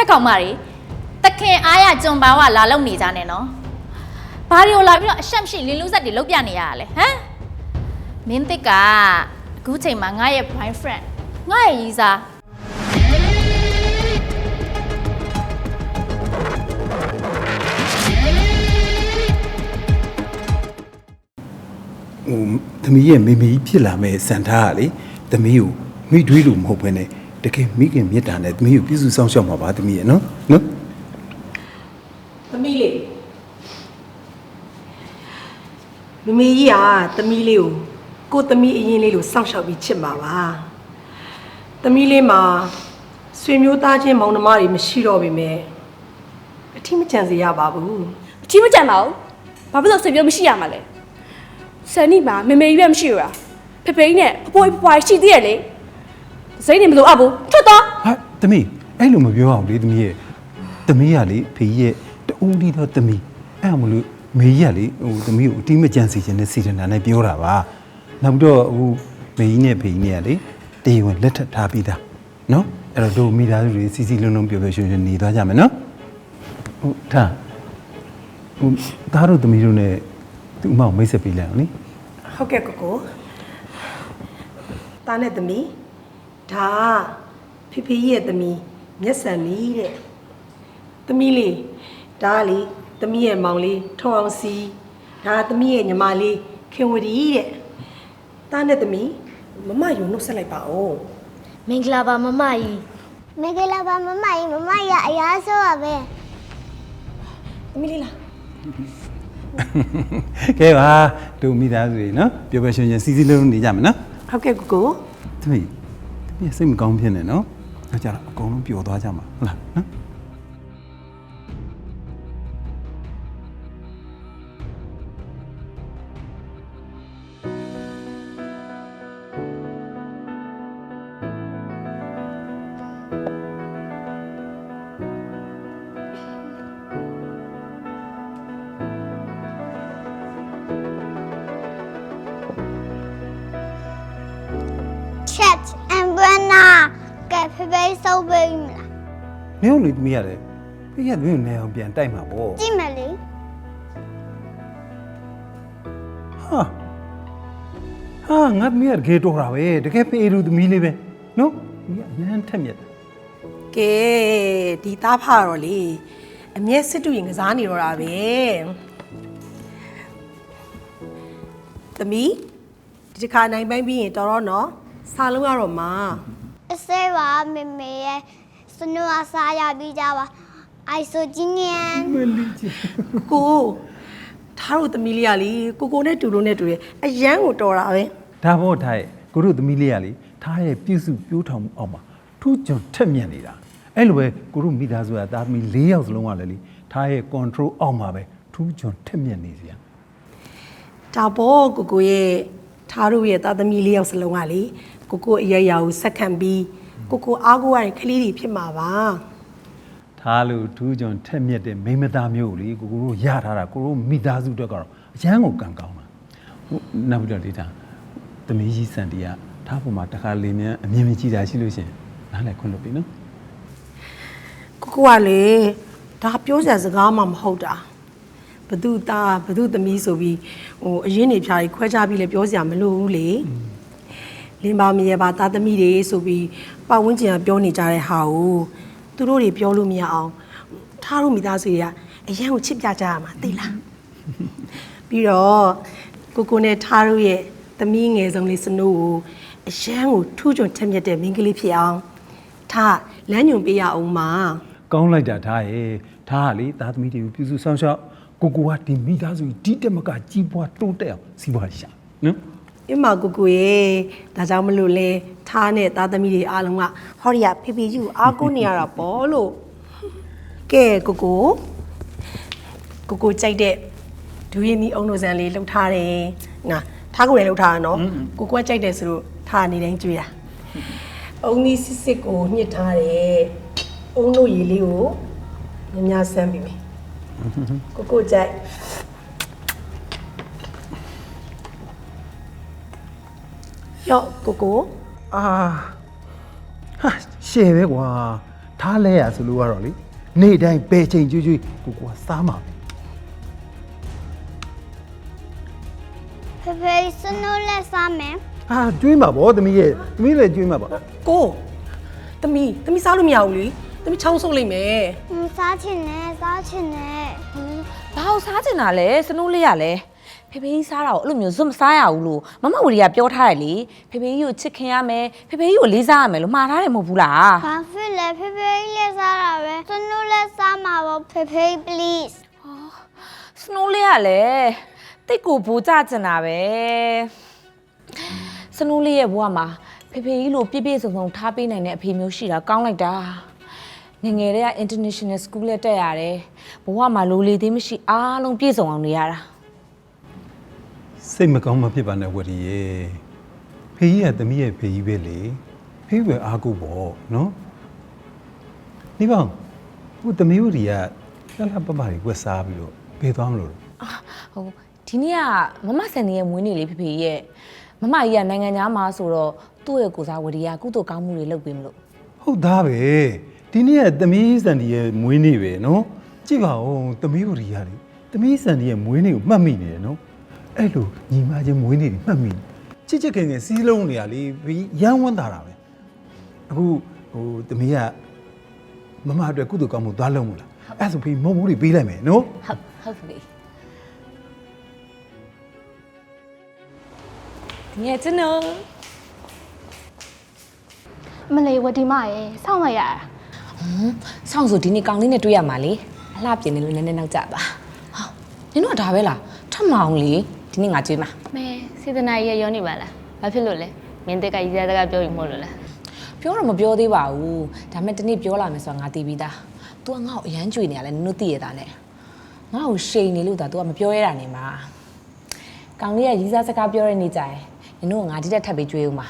ဟဲ့ကောင်မတွေတခင်အားရကြုံပါဝလာလုံနေကြနဲ့နော်ဘာတွေကိုလာပြီးတော့အရှက်မရှိလင်းလူဆက်တွေလုတ်ပြနေရတာလဲဟမ်မင်းတစ်ကအခုချိန်မှာငါရဲ့ boyfriend ငါရဲ့ရီးစားဟိုသမီးရဲ့မိမိဖြစ်လာမဲ့စံထားကလေသမီးကိုမိတွေးလို့မဟုတ်ဘဲနဲ့ တကယ်မိခင်မြတ်တာနဲ့သမီးကိုပြည့်စုံစောင့်ရှောက်မှာပါသမီးရဲ့နော်နော်သမီးလေးမမေကြီးကသမီးလေးကိုကိုယ်သမီးအရင်လေးလို့စောင့်ရှောက်ပြီးချစ်မှာပါသမီးလေးမှာဆွေမျိုးသားချင်းမောင်နှမတွေမရှိတော့ပေမဲ့အထီးမကြံစေရပါဘူးအထီးမကြံပါဘူးဘာဖြစ်လို့စိတ်ပြောမရှိရမှာလဲဆန်နီမှာမေမေကြီးပဲမရှိဘူးလားဖေဖေကြီးနဲ့အဖိုးအဖွားရှိသေးရဲ့လေ စိတ်နေမလို့အပ်ဘူးထွက်တော့ဟာသမီးအဲ့လိုမပြောအောင်လေသမီးရဲ့သမီးကလေဖေကြီးရဲ့တူးတီတော့သမီးအဲ့မလို့မေကြီးကလေဟိုသမီးကိုအတိမကြံစီခြင်းနဲ့စီတနာနဲ့ပြောတာပါနောက်ပြီးတော့ဟိုမေကြီးနဲ့ဖေကြီးနဲ့ကလေတေဝင်လက်ထပ်ထားပြီးသားနော်အဲ့တော့တို့မိသားစုတွေစီစီလုံးလုံးပြောပြောရွှင်ရွှင်နေသွားကြမယ်နော်ဟုတ်ထားဟိုသားတို့သမီးတို့နဲ့သူ့အမောင်မိတ်ဆက်ပေးလိုက်အောင်နိဟုတ်ကဲ့ကိုကိုတာနဲ့သမီး ဒါဖိဖိရဲ့သမီးမျက်စံလေးတဲ့သမီးလေးဒါကလေသမီးရဲ့မောင်လေးထုံအောင်စီဒါကသမီးရဲ့ညီမလေးခင်ဝရီတဲ့တာနဲ့သမီးမမယူနှုတ်ဆက်လိုက်ပါဦးမင်္ဂလာပါမမကြီးမင်္ဂလာပါမမကြီးမမကြီးကအရားဆိုးပါပဲသမီးလေးလားကဲပါတို့မိသားစုတွေနော်ပြောပြောရွှင်ရွှင်စီစီလုံးလုံးနေကြမယ်နော်ဟုတ်ကဲ့ကိုကိုသမီး သမီးစိတ်မကောင်းဖြစ်နေနော်ဒါကြတော့အကုန်လုံးပျော်သွားကြမှာဟုတ်လားနော် ဖေဖေစုပ်ပေးမလားနင်းတို့လူသမီးရတယ်ဖေးရသမီးကိုနေအောင်ပြန်တိုက်မှာပေါ့ကြည့်မလေဟာဟာငါသမီးကတကယ်တော်တာပဲတကယ်ဖေးလူသမီးလေးပဲနော်ဒီကအញ្ញမ်းထက်မြက်တယ်ကဲဒီသားဖတော့လေအမျက်စစ်တူရင်ကစားနေတော့တာပဲသမီးဒီတစ်ခါနိုင်ပိုင်းပြီးရင်တော်တော့နော်စားလုံးရတော့မှာ အစဲပါမေမေရဲ့စနူအစားရပြီးကြပါအိုက်ဆိုဂျီနီယန်ကိုထားတို့သမီးလေးကလေကိုကိုနဲ့တူလို့နဲ့တူတယ်အရန်ကိုတော်တာပဲဒါပေါ့ထားရဲ့ကိုတို့သမီးလေးကလေထားရဲ့ပြုစုပြိုးထောင်မှုအောက်မှာထူးချွန်ထက်မြက်နေတာအဲ့လိုပဲကိုတို့မိသားစုကသားသမီး၄ယောက်စလုံးကလည်းလေထားရဲ့ control အောက်မှာပဲထူးချွန်ထက်မြက်နေစရာဒါပေါ့ကိုကိုရဲ့ ထားတို့ရဲ့သားသမီးလေးယောက်စလုံးကလေကိုကိုအရရာကိုစက်ခံပြီးကိုကိုအားကိုရရင်ကလေးတွေဖြစ်မှာပါထားလို့ထူးချွန်ထက်မြက်တဲ့မိန်းမသားမျိုးကိုလေကိုကိုတို့ရထားတာကိုတို့မိသားစုအတွက်ကတော့အရန်ကိုကံကောင်းတာဟုတ်နောက်ပြီးတော့လေဒါသမီးကြီးစံတီကထားပေါ်မှာတစ်ခါလေမြန်အမြင်မြင်ကြည့်တာရှိလို့ရှရင်နားလည်းခွင့်လို့ပြီနော်ကိုကိုကလေဒါပြောစရာစကားမှမဟုတ်တာ ဘသူသားဘသူသမီးဆိုပြီးဟိုအရင်နေဖြာကြီးခွဲခြားပြီးလဲပြောစရာမလိုဘူးလေလင်းပါမရေပါသားသမီးတွေဆိုပြီးပတ်ဝန်းကျင်ကပြောနေကြတဲ့ဟာကိုသူတို့တွေပြောလို့မရအောင်ထားလို့မိသားစုတွေကအရန်ကိုချစ်ပြကြရမှာသိလားပြီးတော့ကိုကိုနဲ့ထားလို့ရဲ့သမီးငယ်ဆုံးလေးစနိုးကိုအရန်ကိုထူးချွန်ထက်မြက်တဲ့မိန်းကလေးဖြစ်အောင်ထားလမ်းညွန်ပေးရအောင်ပါကောင်းလိုက်တာထားရဲ့ထားကလေသားသမီးတွေကိုပြုစုဆောင်ရှောက် ကိုကိုကဒီမိသားစုကြီးဒီတက်မကကြီးပွားတိုးတက်အောင်စီးပွားရှာနော်အမကူကူရဲ့ဒါကြောင့်မလို့လဲထားနဲ့သားသမီးတွေအားလုံးကဟောရီယာဖေဖေကြီးကိုအားကိုးနေရတာပေါ့လို့ကဲကိုကိုကိုကိုကြိုက်တဲ့ဒူရင်းနီအုံနိုဇန်လေးလှုပ်ထားတယ်ငါထားကိုလည်းလှုပ်ထားတာနော်ကိုကိုကကြိုက်တယ်ဆိုလို့ထားနေတိုင်းကြွေးတာအုံနီစစ်စစ်ကိုညှစ်ထားတယ်အုံနိုရည်လေးကိုညများဆန်းပြီမယ် ကိုကိုကြိုက်ရော့ကိုကိုအာဟာရှယ်ပဲကွာထားလဲရဆိုလို့ကတော့လေနေ့တိုင်းဘယ်ချိန်ကျွေးကျွေးကိုကိုကစားမှာပဲဖေဖေစနိုးလက်စားမယ်အာကျွေးမှာဗောသမီးရဲ့သမီးလည်းကျွေးမှာပါကိုသမီးသမီးစားလို့မရဘူးလေ သမီးချောင်းဆုပ်လိုက်မယ်ဟွန်းစားချင်တယ်စားချင်တယ်ဘာလို့စားချင်တာလဲစနိုးလေးရလဲဖေဖေကြီးစားတာကိုအဲ့လိုမျိုးဇွတ်မစားရဘူးလို့မမဝီရီကပြောထားတယ်လေဖေဖေကြီးကိုချစ်ခင်ရမယ်ဖေဖေကြီးကိုလေးစားရမယ်လို့မှားထားတယ်မဟုတ်ဘူးလားဘာဖြစ်လဲဖေဖေကြီးလက်စားတာပဲစနိုးလက်စားမှာပေါ့ဖေဖေ please စနိုးလေးရလဲတိတ်ကိုဘူကြချင်တာပဲစနိုးလေးရဲ့ဘဝမှာဖေဖေကြီးလိုပြည့်ပြည့်စုံစုံထားပေးနိုင်တဲ့အဖေမျိုးရှိတာကောင်းလိုက်တာ ငယ်ငယ်တည်းက international school နဲ့တက်ရတယ်ဘဝမှာလိုလေသေးမရှိအားလုံးပြည့်စုံအောင်နေရတာစိတ်မကောင်းမဖြစ်ပါနဲ့ဝရီရေဖေကြီးကသမီးရဲ့ဖေကြီးပဲလေဖေးပဲအားကိုပေါ့နော်ဒီကောင်ဟိုသမီးဝရီကလှလှပပတွေဝက်စားပြီးတော့ဘေးသွားမလို့ဟိုဒီနေ့ကမမဆန်နေရဲ့မွေးနေ့လေးဖေဖေရဲ့မမကြီးကနိုင်ငံသားမှာဆိုတော့သူ့ရဲ့ကိုစားဝရီကကုသိုလ်ကောင်းမှုတွေလုပ်ပေးမလို့ဟုတ်သားပဲ ဒီနေ့ကသမီးစံဒီရဲ့မွေးနေ့ပဲနော်ကြည့်ပါဦးသမီးဝရီကလေသမီးစံဒီရဲ့မွေးနေ့ကိုမှတ်မိနေတယ်နော်အဲ့လိုညီမချင်းမွေးနေ့တွေမှတ်မိနေချစ်ချစ်ခင်ခင်စီးလုံးနေရလေဘီရမ်းဝန်းတာတာပဲအခုဟိုသမီးကမမအတွက်ကုသိုလ်ကောင်းမှုသွားလုံးမလားအဲ့ဆိုဖေမုံမိုးတွေပေးလိုက်မယ်နော်ဟုတ်ဟုတ်ဖေငယ်ချင်းနော်မလေးဝဒီမရေစောင့်လိုက်ရတာ ဆောင်းဆိုဒီနေ့ကောင်းလေးနဲ့တွေ့ရမှာလေအလှပြင်နေလို့နည်းနည်းနောက်ကျပါဟာနင်တို့ကဒါပဲလားထမအောင်လေဒီနေ့ငါကြွေးမှာမဲစေတနာကြီးရရောနေပါလားဘာဖြစ်လို့လဲမင်းတက်ကကြီးစားတကပြောယူမို့လို့လားပြောတော့မပြောသေးပါဘူးဒါပေမဲ့ဒီနေ့ပြောလာမယ်ဆိုတော့ငါသိပြီးသား तू ကငါ့ကိုအရန်ကြွေနေရလဲနင်တို့သိရတာနဲ့ငါ့ကိုရှိန်နေလို့ဒါ तू ကမပြောရတာနေမှာကောင်းလေးကရီးစားစကားပြောရနေကြရင်နင်တို့ကငါဒီတက်ထပ်ပြီးကြွေးဦးမှာ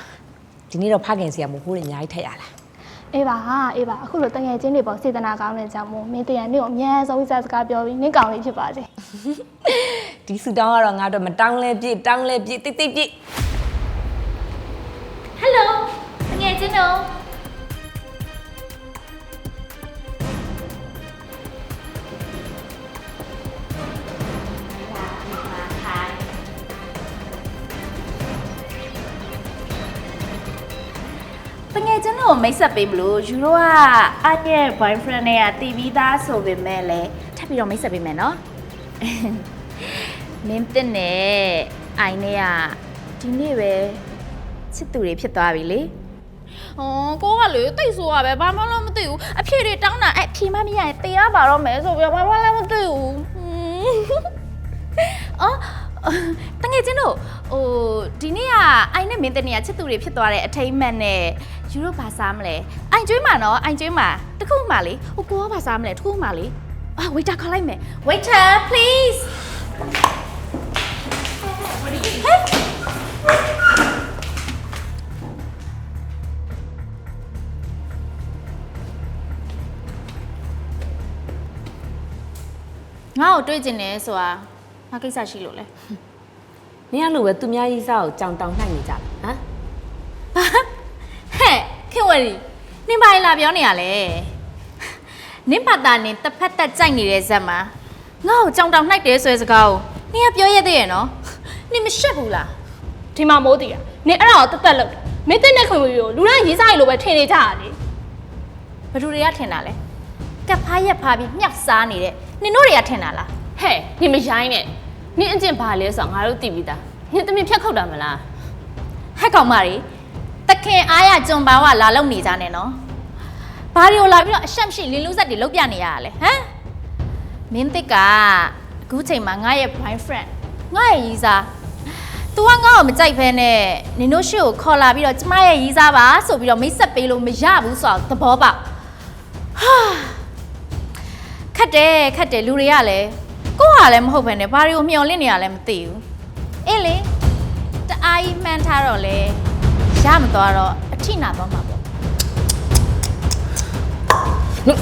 ဒီနေ့တော့ဖခင်စီကမဟုတ်ဘူးအများကြီးထက်ရလား အေးပါဟာအေးပါအခုလိုတငယ်ချင်းတွေပေါ့စေတနာကောင်းတဲ့ကြောင့်မို့မင်းတရနေ့ကိုအများဆုံးစစကားပြောပြီးနင့်ကောင်းလေးဖြစ်ပါစေဒီဆူတောင်းကတော့ငါတော့မတောင်းလဲပြည့်တောင်းလဲပြည့်တိတ်တိတ်ပြည့် ကိုမိတ်ဆက်ပေးမလို့ယူရိုကအန်ရဲ့ boyfriend နဲ့ကတီးပြီးသားဆိုပေမဲ့လည်းထပ်ပြီးတော့မိတ်ဆက်ပေးမယ်နော်မင်းတက်နဲ့အိုင်နဲ့ကဒီနေ့ပဲချစ်သူတွေဖြစ်သွားပြီလေဟောကိုကလေတိတ်ဆိုးရပဲဘာမှလည်းမသိဘူးအဖြေတွေတောင်းတာအဲ့ဖြေမှမရရင်တေးရပါတော့မယ်ဆိုပြီးတော့ဘာမှလည်းမသိဘူးဟွန်းအော်တငယ်ချင်းတို့ ဟိုဒီနေ့ကအိုင်နဲ့မင်းတက်နေကချစ်သူတွေဖြစ်သွားတဲ့အထိမ့်မှန်နဲ့ယူရိုဘာစားမလဲအိုင်ကျွေးမှာနော်အိုင်ကျွေးမှာတခုမှလေဟိုကိုကဘာစားမလဲတခုမှလေအာ waiter ခေါ်လိုက်မယ် waiter please ငါ့ကိုတွေ့ကျင်တယ်ဆိုတာငါကိစ္စရှိလို့လဲ နင်ကလိုပဲသူများကြီးစားကိုကြောင်တောင်နှိုက်နေကြတယ်ဟမ်ဟဲ့ခင်ဝရီနင်ဘာလဲလာပြောနေရလဲနင်ဘာသာနင်တစ်ဖက်တက်ကြိုက်နေတဲ့ဇက်မှာငါ့ကိုကြောင်တောင်နှိုက်တယ်ဆိုတဲ့စကားကိုနင်ကပြောရသေးရဲ့နော်နင်မရှက်ဘူးလားဒီမှာမိုးတည်ရနင်အဲ့ဒါကိုတက်တက်လုပ်တယ်မင်းတက်တဲ့ခွင့်မပြုလို့လူတိုင်းရေးစားရလို့ပဲထင်နေကြတာလေဘယ်သူတွေကထင်တာလဲကပ်ဖားရက်ဖားပြီးမြှောက်စားနေတဲ့နင်တို့တွေကထင်တာလားဟဲ့နင်မရိုင်းနဲ့ နင်အကျင့်ဘာလဲဆိုတော့ငါတို့သိပြီးသားနင်တမင်ဖြတ်ခုတ်တာမလားဟဲ့ကောင်မတွေတခင်အားရကြုံပါဝလာလုံနေကြနဲ့နော်ဘာတွေကိုလာပြီးတော့အရှက်မရှိလင်းလူးဆက်တွေလုတ်ပြနေရတာလဲဟမ်မင်းတစ်ကအခုချိန်မှာငါရဲ့ boyfriend ငါရဲ့ရီးစား तू ကငါ့ကိုမကြိုက်ဖဲနဲ့နင်တို့ရှေ့ကိုခေါ်လာပြီးတော့ကျမရဲ့ရီးစားပါဆိုပြီးတော့မိတ်ဆက်ပေးလို့မရဘူးဆိုတော့သဘောပေါက်ဟာခက်တယ်ခက်တယ်လူတွေကလည်း ကိုယ့်ဟာလည်းမဟုတ်ဖ ೇನೆ ဘာတွေကိုမျှော်လင့်နေရလဲမသိဘူးအေးလေတအားကြီးမှန်းထားတော့လေရမသွားတော့အထိနာသွားမှာပေါ့နင်